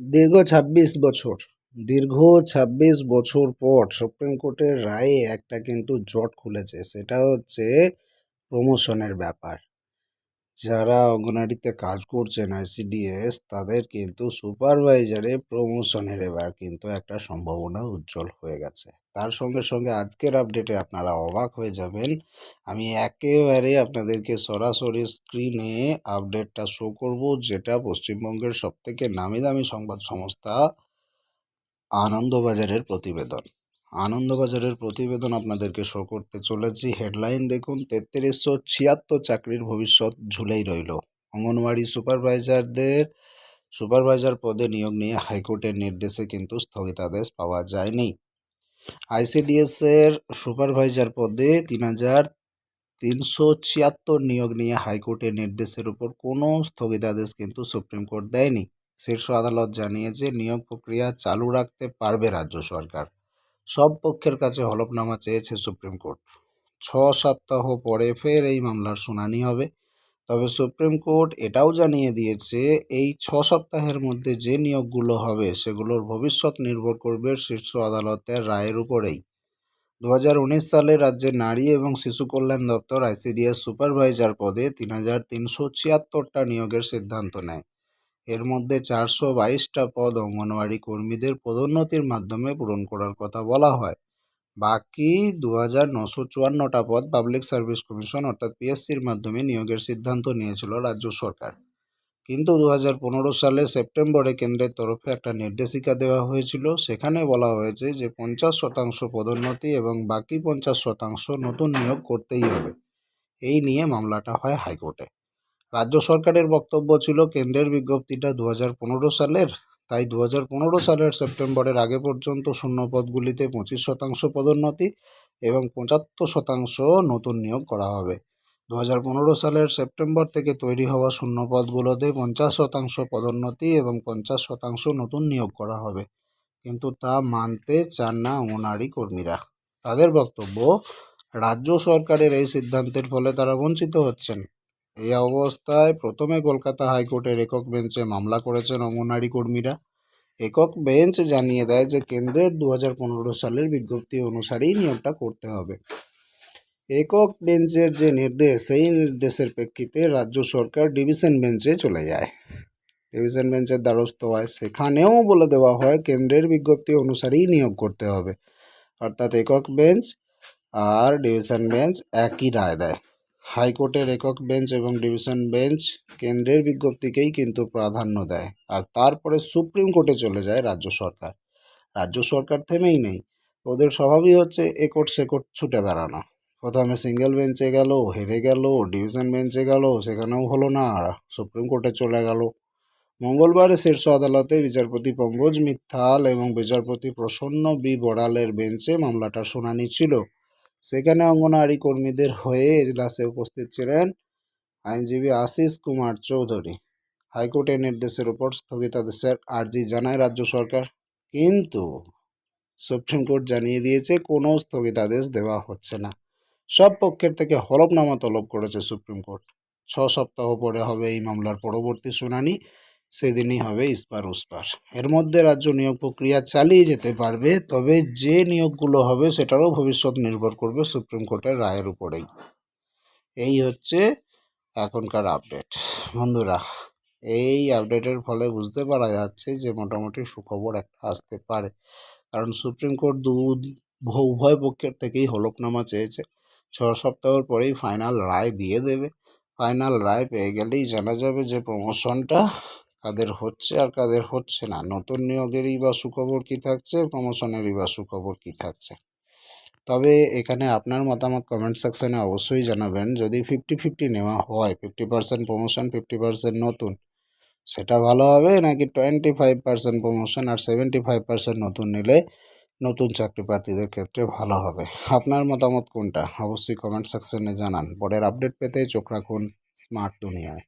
দীর্ঘ ছাব্বিশ বছর, দীর্ঘ ছাব্বিশ বছর পর সুপ্রিম কোর্টের রায়ে একটা কিন্তু জট খুলেছে, সেটা হচ্ছে প্রমোশনের ব্যাপার। যারা অঙ্গনারীতে কাজ করছেন আইসিডিএস, তাদের কিন্তু সুপারভাইজারে প্রমোশনের এবার কিন্তু একটা সম্ভাবনা উজ্জ্বল হয়ে গেছে। তার সঙ্গে সঙ্গে আজকের আপডেটে আপনারা অবাক হয়ে যাবেন। আমি একেবারে আপনাদেরকে সরাসরি স্ক্রিনে আপডেটটা শো করব, যেটা পশ্চিমবঙ্গের সবথেকে নামি দামি সংবাদ সংস্থা আনন্দবাজারের প্রতিবেদন। আনন্দবাজারের প্রতিবেদন আপনাদেরকে শো করতে চলেছি। হেডলাইন দেখুন, তেত্রিশশো ছিয়াত্তর চাকরির ভবিষ্যৎ ঝুলেই রইল। অঙ্গনওয়াড়ি সুপারভাইজারদের, সুপারভাইজার পদে নিয়োগ নিয়ে হাইকোর্টের নির্দেশে কিন্তু স্থগিতাদেশ পাওয়া যায়নি। আইসিডিএস এর সুপারভাইজার পদে তিন হাজার তিনশো ছিয়াত্তর নিয়োগ নিয়ে হাইকোর্টের নির্দেশের উপর কোনো স্থগিতাদেশ কিন্তু সুপ্রিম কোর্ট দেয়নি। শীর্ষ আদালত জানিয়েছে, নিয়োগ প্রক্রিয়া চালু রাখতে পারবে রাজ্য সরকার। সব পক্ষের কাছে হলফনামা চেয়েছে সুপ্রিম কোর্ট। ছ সপ্তাহ পরে ফের এই মামলার শুনানি হবে। তবে সুপ্রিম কোর্ট এটাও জানিয়ে দিয়েছে, এই ছ সপ্তাহের মধ্যে যে নিয়োগগুলো হবে, সেগুলোর ভবিষ্যৎ নির্ভর করবে শীর্ষ আদালতের রায়ের উপরেই। দু হাজার উনিশ সালে রাজ্যের নারী এবং শিশু কল্যাণ দপ্তর আইসিডিএস সুপারভাইজার পদে তিন হাজার তিনশো ছিয়াত্তরটা নিয়োগের সিদ্ধান্ত নেয়। এর মধ্যে চারশো বাইশটা পদ অঙ্গনওয়াড়ি কর্মীদের পদোন্নতির মাধ্যমে পূরণ করার কথা বলা হয়। বাকি দু হাজার নশো চুয়ান্নটা পদ পাবলিক সার্ভিস কমিশন অর্থাৎ পিএসসির মাধ্যমে নিয়োগের সিদ্ধান্ত নিয়েছিল রাজ্য সরকার। কিন্তু দু হাজার পনেরো সালে সেপ্টেম্বরে কেন্দ্রের তরফে একটা নির্দেশিকা দেওয়া হয়েছিল। সেখানে বলা হয়েছে যে পঞ্চাশ শতাংশ পদোন্নতি এবং বাকি পঞ্চাশ শতাংশ নতুন নিয়োগ করতেই হবে। এই নিয়ে মামলাটা হয় হাইকোর্টে। রাজ্য সরকারের বক্তব্য ছিল, কেন্দ্রের বিজ্ঞপ্তিটা দু হাজার পনেরো সালের। তাই দু হাজার পনেরো সালের সেপ্টেম্বরের আগে পর্যন্ত শূন্য পদগুলিতে পঁচিশ শতাংশ পদোন্নতি এবং পঁচাত্তর শতাংশ নতুন নিয়োগ করা হবে। দু হাজার পনেরো সালের সেপ্টেম্বর থেকে তৈরি হওয়া শূন্য পদগুলোতে পঞ্চাশ শতাংশ পদোন্নতি এবং পঞ্চাশ শতাংশ নতুন নিয়োগ করা হবে। কিন্তু তা মানতে চান না অঙ্গনারী কর্মীরা। তাদের বক্তব্য, রাজ্য সরকারের এই সিদ্ধান্তের ফলে তারা বঞ্চিত হচ্ছেন। এই অবস্থায় প্রথমে কলকাতা হাইকোর্টের একক বেঞ্চে মামলা করেছেন অঙ্গনারী কর্মীরা। একক বেঞ্চ জানিয়ে দেয় যে, কেন্দ্রের দু হাজার পনেরো সালের বিজ্ঞপ্তি অনুসারেই নিয়োগটা করতে হবে। একক বেঞ্চের যে নির্দেশ, সেই নির্দেশের প্রেক্ষিতে রাজ্য সরকার ডিভিশন বেঞ্চে চলে যায়। ডিভিশন বেঞ্চের দ্বারস্থ হয়। সেখানেও বলে দেওয়া হয়, কেন্দ্রের বিজ্ঞপ্তি অনুসারেই নিয়োগ করতে হবে। অর্থাৎ একক বেঞ্চ আর ডিভিশন বেঞ্চ একই রায় দেয়। হাইকোর্টের একক বেঞ্চ এবং ডিভিশন বেঞ্চ কেন্দ্রের বিজ্ঞপ্তিকেই কিন্তু প্রাধান্য দেয়। আর তারপরে সুপ্রিম কোর্টে চলে যায় রাজ্য সরকার। রাজ্য সরকার থেমেই নেই। ওদের স্বভাবই হচ্ছে এ কোর্ট সে কোর্ট ছুটে বেড়ানো। প্রথমে সিঙ্গেল বেঞ্চে গেল, হেরে গেল, ডিভিশন বেঞ্চে গেল, সেখানেও হলো না, আর সুপ্রিম কোর্টে চলে গেল। মঙ্গলবারে শীর্ষ আদালতে বিচারপতি পঙ্কজ মিত্তাল এবং বিচারপতি প্রসন্ন বি বড়ালের বেঞ্চে মামলাটার শুনানি ছিল। সেখানে অঙ্গনওয়াড়ি কর্মীদের হয়ে এজলাসে উপস্থিত ছিলেন আইনজীবী আশিস কুমার চৌধুরী। হাইকোর্টের নির্দেশের উপর স্থগিতাদেশের আর্জি জানায় রাজ্য সরকার। কিন্তু সুপ্রিম কোর্ট জানিয়ে দিয়েছে, কোনো স্থগিতাদেশ দেওয়া হচ্ছে না। সব পক্ষের থেকে হলফনামা তলব করেছে সুপ্রিম কোর্ট। ছ সপ্তাহ পরে হবে এই মামলার পরবর্তী শুনানি। সেদিনই হবে ইস্পার উস্পার এর মধ্যে রাজ্য নিয়োগ প্রক্রিয়া চালিয়ে যেতে পারবে, তবে যে নিয়োগগুলো হবে সেটারও ভবিষ্যৎ নির্ভর করবে সুপ্রিম কোর্টের রায়ের উপরেই। এই হচ্ছে এখনকার আপডেট। বন্ধুরা, এই আপডেটের ফলে বুঝতে পারা যাচ্ছে যে মোটামুটি সুখবর একটা আসতে পারে। কারণ সুপ্রিম কোর্ট দু উভয় পক্ষের থেকেই হলফনামা চেয়েছে। ছ সপ্তাহর পরেই ফাইনাল রায় দিয়ে দেবে। ফাইনাল রায় পেয়ে গেলেই জানা যাবে যে প্রমোশনটা কাদের হচ্ছে আর কাদের হচ্ছে না। নতুন নিয়োগেরই বা সুখবর কী থাকছে? প্রমোশনেরই বা সুখবর কী থাকছে? তবে এখানে আপনার মতামত কমেন্ট সেকশানে অবশ্যই জানাবেন। যদি ফিফটি ফিফটি নেওয়া হয় fifty percent promotion fifty percent নতুন, সেটা ভালো হবে? নাকি টোয়েন্টি ফাইভ পার্সেন্ট প্রমোশন আর সেভেন্টি ফাইভ পার্সেন্ট নতুন নিলে নতুন চাকরি প্রার্থীদের ক্ষেত্রে ভালো হবে? আপনার মতামত কোনটা? অবশ্যই কমেন্ট সেকশনে জানান। পরের আপডেট পেতে চোখ রাখুন স্মার্ট দুনিয়ায়